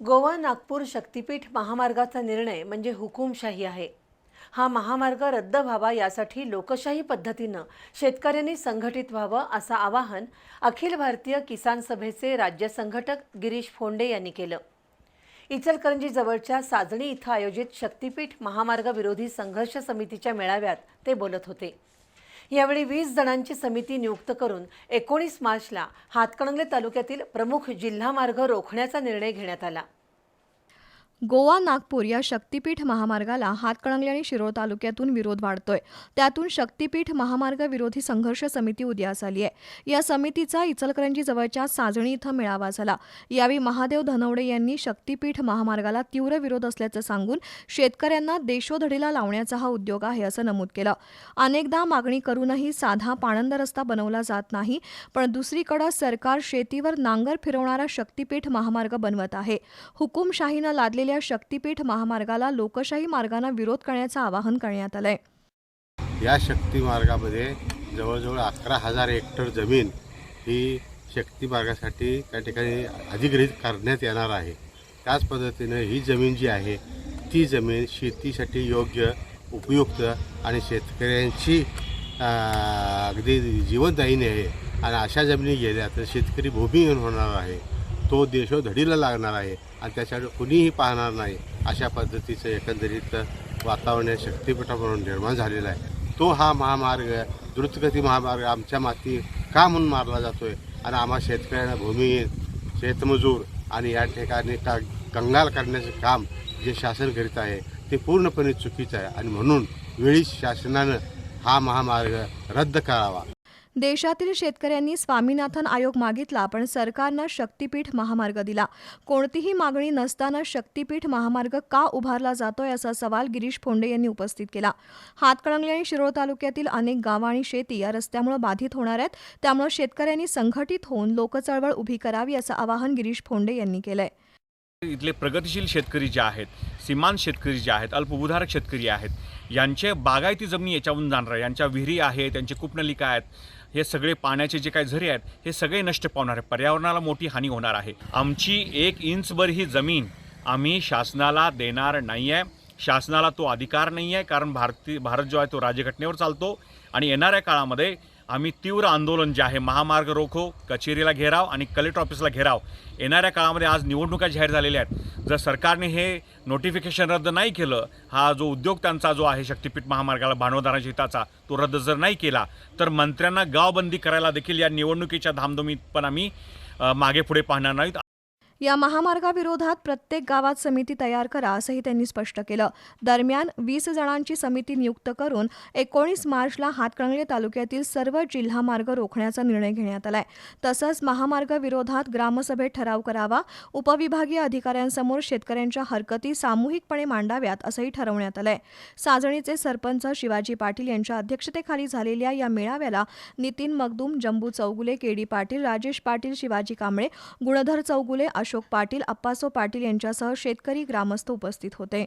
गोवा नागपूर शक्तीपीठ महामार्गाचा निर्णय म्हणजे हुकुमशाही आहे. हा महामार्ग रद्द व्हावा यासाठी लोकशाही पद्धतीनं शेतकऱ्यांनी संघटित व्हावं असं आवाहन अखिल भारतीय किसान सभेचे राज्य संघटक गिरीश फोंडे यांनी केलं. इचलकरंजी जवळच्या साजणी इथं आयोजित शक्तीपीठ महामार्ग विरोधी संघर्ष समितीच्या मेळाव्यात ते बोलत होते. यावेळी वीस जणांची समिती नियुक्त करून एकोणीस मार्चला हातकणंगले तालुक्यातील प्रमुख जिल्हा मार्ग रोखण्याचा निर्णय घेण्यात आला. गोवा नागपूर या शक्तीपीठ महामार्गाला हातकणंगले आणि शिरोळ तालुक्यातून विरोध वाढतोय. त्यातून शक्तीपीठ महामार्ग विरोधी संघर्ष समिती उदयास आली आहे. या समितीचा इचलकरंजी जवळच्या साजणी इथं मेळावा झाला. यावेळी महादेव धनवडे यांनी शक्तीपीठ महामार्गाला तीव्र विरोध असल्याचं सांगून शेतकऱ्यांना देशोधडीला लावण्याचा हा उद्योग आहे असं नमूद केलं. अनेकदा मागणी करूनही साधा पाणंद रस्ता बनवला जात नाही पण दुसरीकडे सरकार शेतीवर नांगर फिरवणारा शक्तीपीठ महामार्ग बनवत आहे. हुकुमशाहीनं असलेल्या शक्तीपीठ महामार्गाला लोकशाही मार्गानं विरोध करण्याचं आवाहन करण्यात आलंय. या शक्ती मार्गामध्ये जवळजवळ अकरा हजार हेक्टर जमीन ही शक्ती मार्गासाठी त्या ठिकाणी अधिग्रहित करण्यात येणार आहे. त्याच पद्धतीनं ही जमीन जी आहे ती जमीन शेतीसाठी योग्य उपयुक्त आणि शेतकऱ्यांची अगदी जीवनदायीनी आहे. आणि अशा जमिनी गेल्या तर शेतकरी भूमिहीन होणार आहे. तो देशोधडीला लागणार आहे आणि त्याच्याकडे कुणीही पाहणार नाही अशा पद्धतीचं एकंदरीत वातावरण शक्तिपीठा म्हणून निर्माण झालेलं आहे. तो हा महामार्ग द्रुतगती महामार्ग आमच्या माती का म्हणून मारला जातोय? आणि आम्हा शेतकऱ्यांना भूमिहीन शेतमजूर आणि या ठिकाणी का कंगाल करण्याचं काम जे शासन करीत आहे ते पूर्णपणे चुकीचं आहे. आणि म्हणून वेळी शासनानं हा महामार्ग रद्द करावा. देशातील शेतकऱ्यांनी स्वामीनाथन आयोग मागितला पण सरकारनं शक्तीपीठ महामार्ग दिला. कोणतीही मागणी नसताना शक्तीपीठ महामार्ग का उभारला जातोय असा सवाल गिरीश फोंडे यांनी उपस्थित केला. हातकणंगले आणि शिरोळ तालुक्यातील अनेक गावं आणि शेती या रस्त्यामुळे बाधित होणार आहेत. त्यामुळे शेतकऱ्यांनी संघटित होऊन लोकचळवळ उभी करावी असं आवाहन गिरीश फोंडे यांनी केलंय. इथले प्रगतिशील शेतकरी जे आहेत सीमान शेतकरी जे आहेत अल्पभूधारक शेतकरी आहेत यांचे बागायती जमिनी याच्यावरून जाणार आहे. यांच्या विहिरी आहेत त्यांचे कूपनलिका आहेत हे सगळे पाण्याचे जे काही झरे आहेत हे सगळे नष्ट पावणार आहे पर्यावरणाला मोठी हानी होणार आहे. आमची एक इंचभर ही जमीन आम्ही शासनाला देणार नाही आहे शासनाला तो अधिकार नाही आहे कारण भारती भारत जो आहे तो राज्यघटनेवर चालतो. आणि येणाऱ्या काळामध्ये आम्ही तीव्र आंदोलन जे आहे महामार्ग रोखो कचेरीला घेराव आणि कलेक्टर ऑफिसला घेराव. येणाऱ्या काळामध्ये आज निवडणुका जाहीर झालेल्या आहेत. जर सरकारने हे नोटिफिकेशन रद्द नाही केलं हा जो उद्योग त्यांचा जो आहे शक्तीपीठ महामार्गाला भांडवलदारांच्या हिताचा तो रद्द जर नाही केला तर मंत्र्यांना गावबंदी करायला देखील या निवडणुकीच्या धामधुमीत पण आम्ही मागे पुढे पाहणार नाहीत. या महामार्गाविरोधात प्रत्येक गावात समिती तयार करा असंही त्यांनी स्पष्ट केलं. दरम्यान वीस जणांची समिती नियुक्त करून एकोणीस मार्चला हातकणंगले तालुक्यातील सर्व जिल्हा मार्ग रोखण्याचा निर्णय घेण्यात आलाय. तसंच महामार्गाविरोधात ग्रामसभेत ठराव करावा उपविभागीय अधिकाऱ्यांसमोर शेतकऱ्यांच्या हरकती सामूहिकपणे मांडाव्यात असंही ठरवण्यात आलंय. साजणीचे सरपंच शिवाजी पाटील यांच्या अध्यक्षतेखाली झालेल्या या मेळाव्याला नितीन मगदूम जंबू चौगुले केडी पाटील राजेश पाटील शिवाजी कांबळे गुणधर चौगुले अशोक पाटील अप्पासो पाटील यांच्यासह शेतकरी ग्रामस्थ उपस्थित होते.